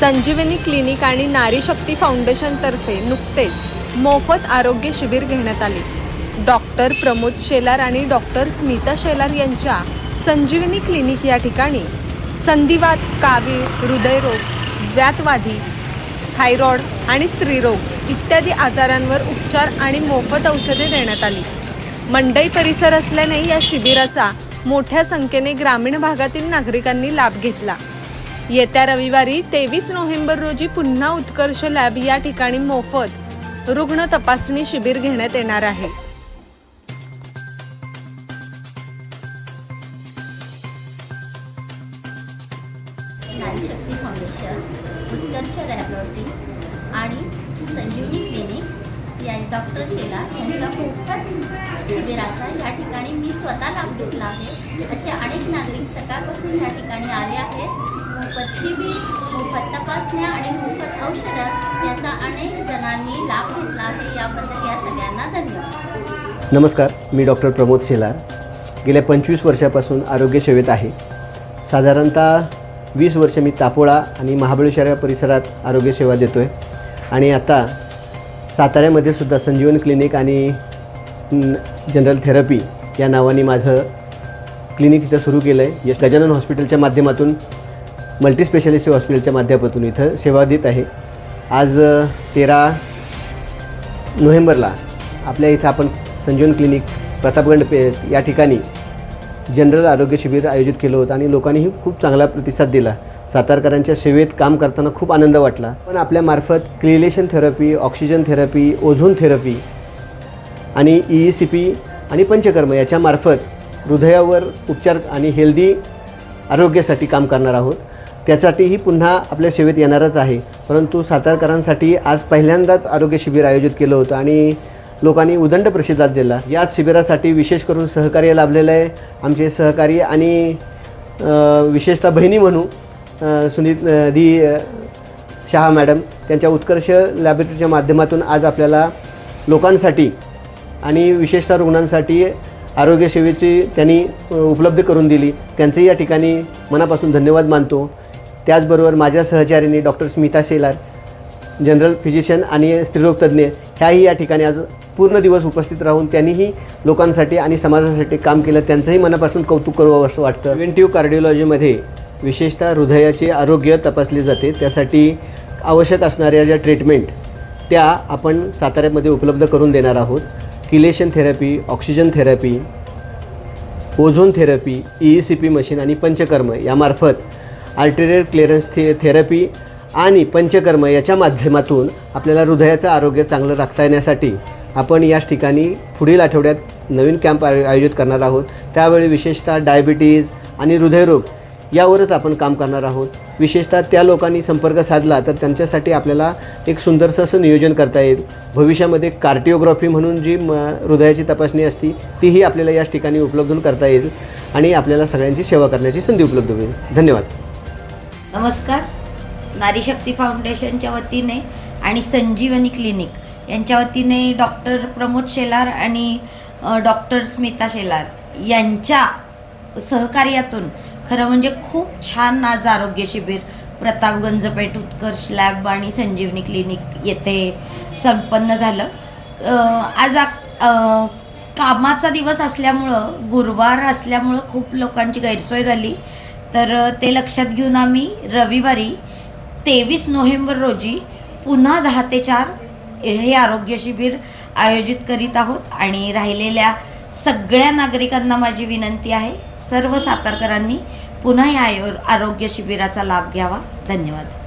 संजीवनी clinic आणि नारी शक्ती फाउंडेशनतर्फे नुकतेच मोफत आरोग्य शिबिर घेण्यात आले. डॉक्टर प्रमोद शेलार आणि डॉक्टर स्मिता शेलार यांच्या संजीवनी क्लिनिक या ठिकाणी संधिवात कावीळ हृदयरोग व्यातवाधी थायरॉइड आणि स्त्रीरोग इत्यादी आजारांवर उपचार आणि मोफत औषधे देण्यात आली. मंडई परिसर असल्याने या शिबिराचा मोठ्या संख्येने ग्रामीण भागातील नागरिकांनी लाभ घेतला. येत्या रविवारी तेवीस नोव्हेंबर रोजी पुन्हा उत्कर्ष लॅब या ठिकाणी मोफत रुग्ण तपासणी शिबिर घेण्यात येणार आहे. नारी शक्ती फाउंडेशन उत्कर्ष लॅबोरेटरी आणि संजीवनी क्लिनिक या डॉक्टर शेला यांच्या मोफत शिबिराचा या ठिकाणी मी स्वतः लाभ घेतला आहे. असे अनेक नागरिक सकाळपासून या ठिकाणी आले आहेत. मोफत शिबिर मोफत तपासण्या आणि मोफत औषधं याचा अनेक जणांनी लाभ घेतला आहे. याबद्दल या सगळ्यांना धन्यवाद. नमस्कार मी डॉक्टर प्रमोद शेलार. गेल्या पंचवीस वर्षापासून आरोग्य सेवेत आहे. साधारणतः वीस वर्ष मी तापोळा आणि महाबळेश्वर या परिसरात आरोग्यसेवा देतो आहे आणि आता साताऱ्यामध्ये सुद्धा संजीवन क्लिनिक आणि जनरल थेरपी या नावाने माझं क्लिनिक इथं सुरू केलं आहे यश गजानन हॉस्पिटलच्या माध्यमातून मल्टीस्पेशालिस्ट हॉस्पिटलच्या माध्यमातून इथं सेवा देत आहे. आज तेरा नोव्हेंबरला आपल्या इथं आपण संजीवन क्लिनिक प्रतापगंड पे या ठिकाणी जनरल आरोग्य शिबिर आयोजित केलं होतं आणि लोकांनीही खूप चांगला प्रतिसाद दिला. सातारकरांच्या सेवेत काम करताना खूप आनंद वाटला. पण आपल्यामार्फत chelation therapy oxygen therapy ozone therapy आणि ई ई सी पी आणि पंचकर्म याच्यामार्फत हृदयावर उपचार आणि हेल्दी आरोग्यासाठी काम करणार आहोत. त्यासाठीही पुन्हा आपल्या सेवेत येणारच आहे. परंतु सातारकरांसाठी आज पहिल्यांदाच आरोग्य शिबिर आयोजित केलं होतं आणि लोकांनी उदंड प्रतिसाद दिला. याच शिबिरासाठी विशेष करून सहकार्य लाभलेलं आहे आमचे सहकारी आणि विशेषतः बहिणी म्हणू सुनीत दी शहा मॅडम त्यांच्या उत्कर्ष लॅबोरेटरीच्या माध्यमातून आज आपल्याला लोकांसाठी आणि विशेषतः रुग्णांसाठी आरोग्यसेवेची त्यांनी उपलब्ध करून दिली. त्यांचंही या ठिकाणी मनापासून धन्यवाद मानतो. त्याचबरोबर माझ्या सहचारिणी doctor Smita Shelar general physician आणि स्त्रीरोगतज्ञ ह्याही या ठिकाणी आज पूर्ण दिवस उपस्थित राहून त्यांनीही लोकांसाठी आणि समाजासाठी काम केलं त्यांचंही मनापासून कौतुक करू असं वाटतं. प्रिव्हेंटिव्ह कार्डिओलॉजीमध्ये विशेषतः हृदयाचे आरोग्य तपासले जाते. त्यासाठी आवश्यक असणाऱ्या ज्या ट्रीटमेंट त्या आपण साताऱ्यामध्ये उपलब्ध करून देणार आहोत. Chelation therapy oxygen therapy ozone therapy E C P machine आणि पंचकर्म यामार्फत आर्टेरियल क्लिअरन्स थे थेरपी आणि पंचकर्म याच्या माध्यमातून आपल्याला हृदयाचं आरोग्य चांगलं राखता येण्यासाठी आपण याच ठिकाणी पुढील आठवड्यात नवीन कॅम्प आयोजित करणार आहोत. त्यावेळी विशेषतः डायबिटीज आणि हृदयरोग यावरच आपण काम करणार आहोत. विशेषतः त्या लोकांनी संपर्क साधला तर त्यांच्यासाठी आपल्याला एक सुंदरसं असं नियोजन करता येईल. भविष्यामध्ये कार्डिओग्राफी म्हणून जी म हृदयाची तपासणी असती तीही आपल्याला याच ठिकाणी उपलब्ध करता येईल आणि आपल्याला सगळ्यांची सेवा करण्याची संधी उपलब्ध होईल. धन्यवाद. नमस्कार. नारी शक्ती फाउंडेशनच्या वतीने आणि संजीवनी क्लिनिक यांच्या वतीने डॉक्टर प्रमोद शेलार आणि डॉक्टर स्मिता शेलार यांच्या सहकार्यातून खरं म्हणजे खूप छान आज आरोग्य शिबिर प्रतापगंज पेठ उत्कर्ष लॅब आणि संजीवनी क्लिनिक येथे संपन्न झालं. आज आप- कामाचा दिवस असल्यामुळं गुरुवार असल्यामुळं खूप लोकांची गैरसोय झाली. तर ते लक्षात घेऊन आम्ही रविवारी तेवीस नोव्हेंबर रोजी पुन्हा दहा ते चार हे आरोग्य शिबिर आयोजित करीत आहोत आणि राहिलेल्या सगळ्या नागरिकांना माझी विनंती आहे सर्व सातारकरांनी पुन्हा या आयो आरोग्य शिबिराचा लाभ घ्यावा. धन्यवाद.